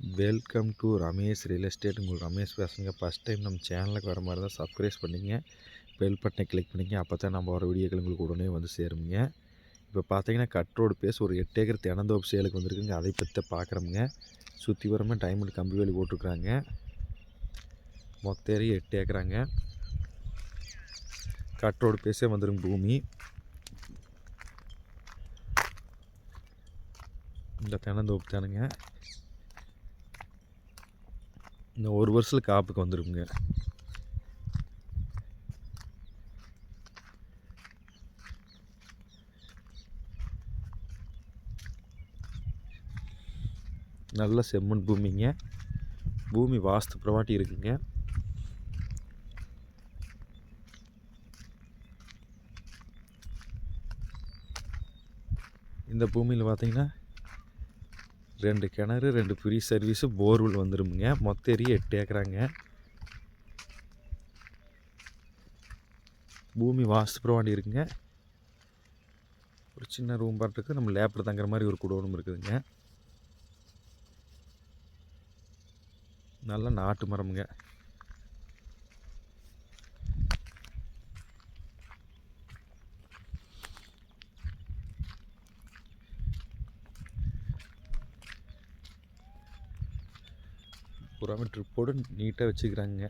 Welcome to Ramesh real estate உங்களுக்கு ரமேஷ் பேசுங்க first time நம்ம சேனலுக்கு வர மாதிரி தான் சப்ஸ்கிரைப் பண்ணிங்க. பெல் பட்டனை கிளிக் பண்ணிங்க. அப்போ தான் நம்ம வர வீடியோக்கள் உங்களுக்கு உடனே வந்து சேருங்க இப்போ பார்த்தீங்கன்னா கட் ரோடு பேஸ் ஒரு எட்டு ஏக்கர் தினந்தோப்பு சேலுக்கு வந்திருக்குங்க. அதை பற்றி பார்க்குறோமுங்க சுற்றி வரமே டைமண்ட் கம்பி வேலி போட்டிருக்குறாங்க. மொத்த ஏரியா எட்டு ஏக்கராங்க. கட் ரோடு பேஸே வந்துருங்க பூமி. இந்த தினந்தோப்பு தானுங்க. இன்னும் ஒரு வருஷத்தில் காப்புக்கு வந்துருக்குங்க. நல்ல செம்மண் பூமிங்க. பூமி வாஸ்து பிரவாட்டி இருக்குங்க. இந்த பூமியில் பார்த்தீங்கன்னா ரெண்டு கிணறு ரெண்டு ஃப்ரீ சர்வீஸு போர்வெல் வந்துருமுங்க. மொத்த ஏரியா எட்டு ஏக்கராங்க. பூமி வாஸ்து பிரவாண்டி இருக்குங்க. ஒரு சின்ன ரூம் பாட்டுக்கு நம்ம லேப்பில் தங்குற மாதிரி ஒரு குடோனும் இருக்குதுங்க. நல்ல நாட்டு மரமுங்க. பூராமே ட்ரிப்போடு நீட்டாக வச்சுக்கிறாங்க.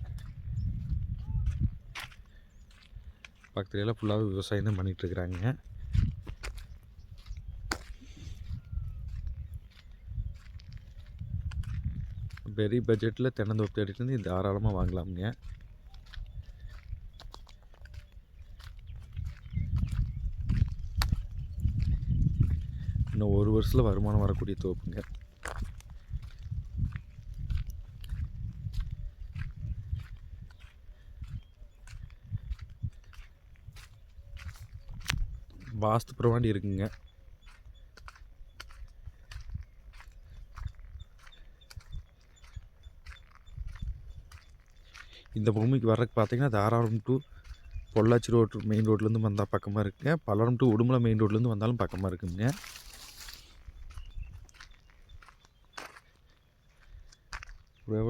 பக்கத்துல எல்லாம் ஃபுல்லாகவே விவசாயம் தான் பண்ணிகிட்ருக்குறாங்க பெரிய பட்ஜெட்டில் தென்னந்தோப்பு தேடிட்டு வந்து தாராளமாக வாங்கலாமுங்க. இன்னும் ஒரு வருஷத்தில் வருமானம் வரக்கூடிய தோப்புங்க. வாஸ்து பிரவாண்டி இருக்குங்க. இந்த பூமிக்கு வர்றதுக்கு பார்த்தீங்கன்னா தாராளம் டு பொள்ளாச்சி ரோடு மெயின் ரோட்லேருந்து வந்தால் பக்கமாக இருக்குங்க. பல்லடம் டு உடுமலை மெயின் ரோட்லேருந்து வந்தாலும் பக்கமாக இருக்குங்க.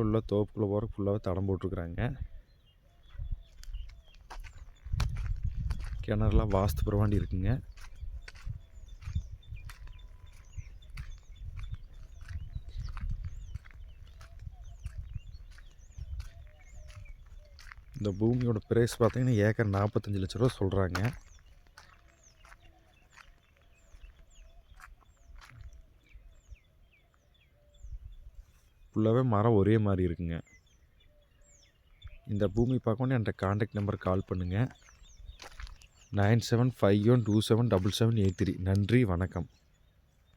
உள்ள தோப்புக்குள்ளே போகிற ஃபுல்லாகவே தடம் போட்டிருக்குறாங்க. கிணறுலாம் வாஸ்து பிரவாண்டி இருக்குங்க. இந்த பூமியோட ப்ரைஸ் பார்த்தீங்கன்னா ஏக்கர் நாற்பத்தஞ்சு லட்ச ரூபா சொல்கிறாங்க ஃபுல்லாகவே மரம் ஒரே மாதிரி இருக்குங்க. இந்த பூமி பார்க்கணுன்னு என்கிட்ட காண்டாக்ட் நம்பர் கால் பண்ணுங்கள் nine seven five one two seven double seven eight three. நன்றி வணக்கம்.